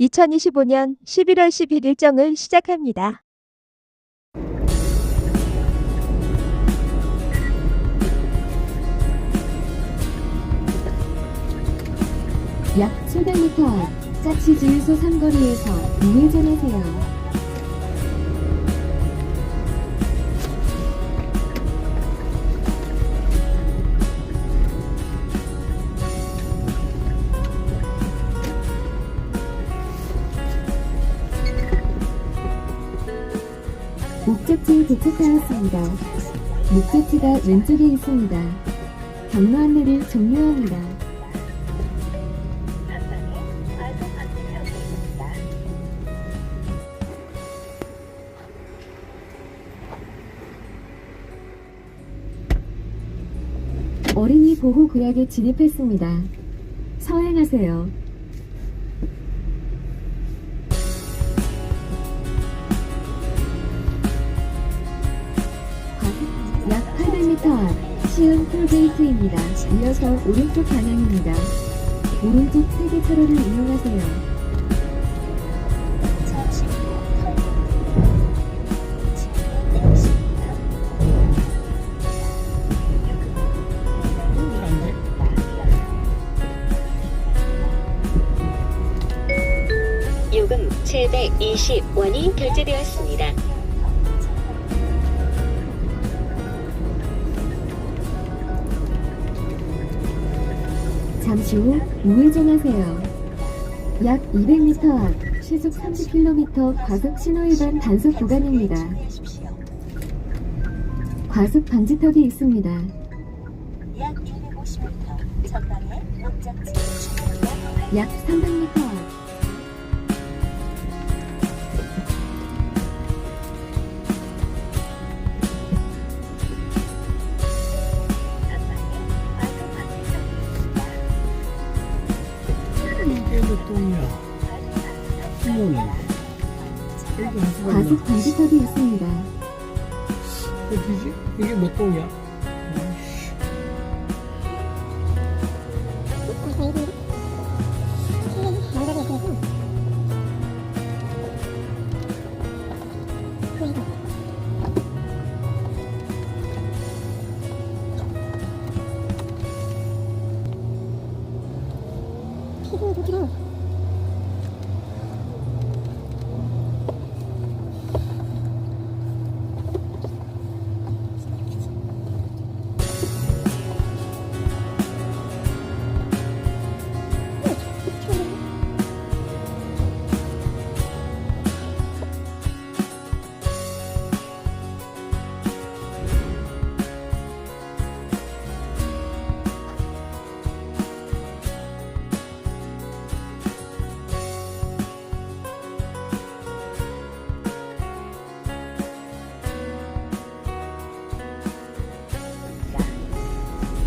2025년 11월 10일 일정을 시작합니다. 약 700m 앞 짜치 주유소 삼거리에서 우회전하세요. 목적지에 도착하였습니다. 목적지가 왼쪽에 있습니다. 경로 안내를 종료합니다. 어린이 보호 구역에 진입했습니다. 서행하세요. 약 800m 앞 시흥 톨게이트입니다. 이어서 오른쪽 방향입니다. 오른쪽 세계차로를 이용하세요. 요금 720원이 결제되었습니다. 잠시 후 우회전하세요. 약 200m 앞 시속 30km 과속 신호위반 단속 구간입니다. 과속 방지턱이 있습니다. 약 250m 전방에 목적지 약 300m 이게 한 수가 있나? 과속 방지턱이 있습니다. 어디지? 이게 몇 동이야?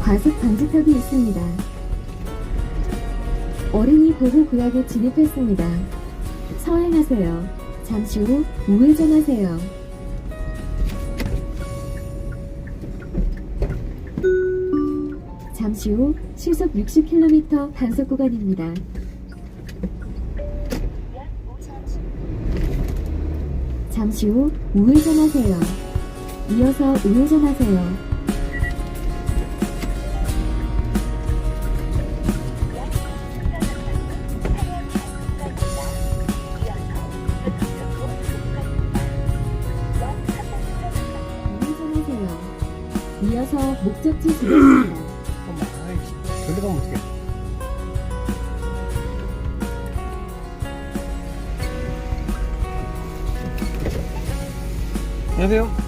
과속 방지턱이 있습니다. 어린이 보호 구역에 진입했습니다. 서행하세요. 잠시 후 우회전하세요. 잠시 후 시속 60km 단속 구간입니다. 잠시 후 우회전하세요. 이어서. 우회전하세요. 목적지 지나갑니다. 어머, 아이씨. 저리 가면 어떡해. 안녕하세요.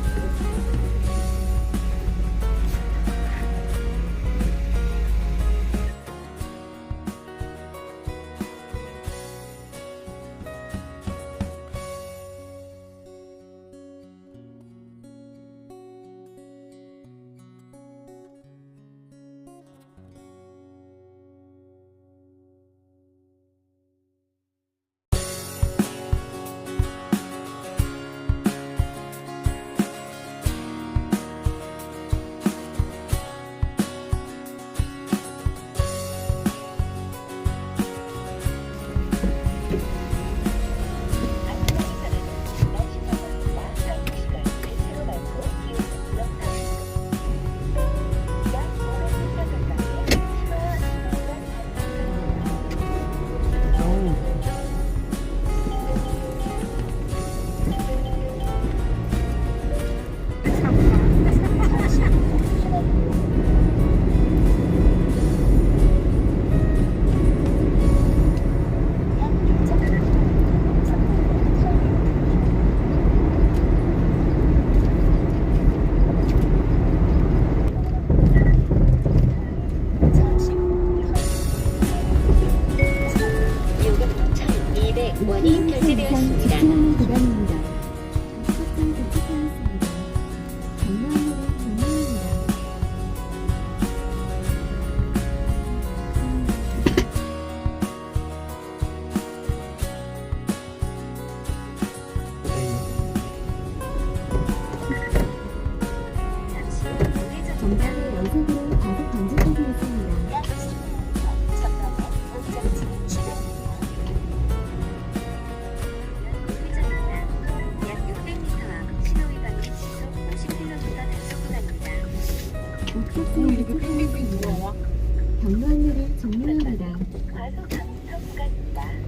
올라온 일이 종료합니다. 과속 강속까지다.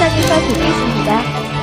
영상에서 뵙겠습니다.